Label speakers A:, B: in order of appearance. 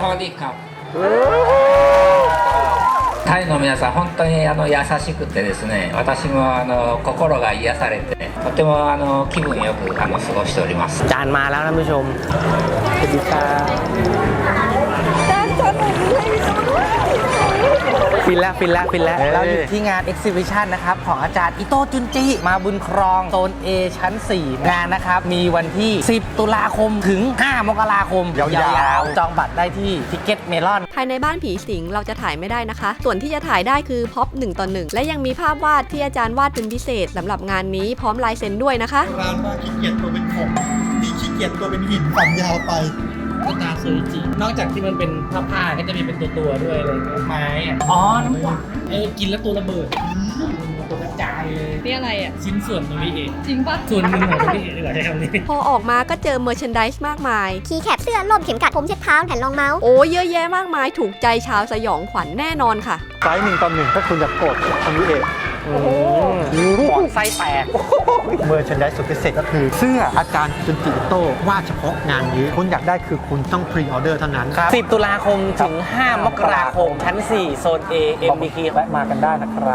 A: サワディーカップタイの皆さん本当にあの優しくてですね私もあの心が癒されてとてもあの気分よくあの過ごしております
B: จานมาแล้วท่านผู้ชมสวัสดีครับ ฟินแล้วฟินแล้วฟินแล้ว
C: เอ้ย
B: เราอยู่ที่งาน Exhibition นะครับ ของอาจารย์อิโต้จุนจิ มาบุญครองโซน A ชั้น 4 งานนะครับ มีวันที่ 10 ตุลาคมถึง 5 มกราคม
C: ยาวๆ
B: จองบัตรได้ที่ทิเก็ตเมลอน
D: ภายในบ้านผีสิงเราจะถ่ายไม่ได้นะคะ ส่วนที่จะถ่ายได้คือพ็อป1ต่อ1และยังมีภาพวาดที่อาจารย์วาดเป็นพิเศษสำหรับงานนี้พร้อมลายเซ็นด้วยนะคะ
E: ร้านว่าขี้เกียจตัวเป็นผมนี่ขี้เกียจตัวเป็นหินฝันยาวไป
B: ก็ตาสวยจริงนอกจากที่มันเป็นผ้าผ้าก็จะมีเป็นตัวตัวๆด้วยอะไรเงี้ยไม้อะอ๋อ น้ำหวานเออกินแล้วตัวระเบิดตัวกระจายเลย
D: นี่อะไรอะ
B: ชิ้นส่วนโนริเอะ
D: จริงปะ
B: ส่วนหนึ่งของโนริเอะดีกว่าใช้คำนี้
D: พอออกมาก็เจอเมอร์ช n นดิสมากมาย
F: คีย์แคปเสื้อล่มเข็มขัดผมเช็ดเท้าแผ่นรองเมาส์
D: โอ้เยอะแยะมากมาย ถูกใจชาวสยองขวัญแน่นอนค่ะ
C: ไซส์หนึ่งต่อหนึ่งถ้าคุณจะกดทำนี้เอ ง
B: ปอดไส้แตก
C: เมอร์ชันได้สุดพิเศษก็คือ เสื้ออาจารย์จุนจิโต้วาดเฉพาะงานนี้คุณอยากได้คือคุณต้องพรีออเดอร์เท่านั้น
B: 10 ตุลาคมถึง 5 มกราคมชั้น 4 โซน A MBK
C: แวะมากันได้นะครับ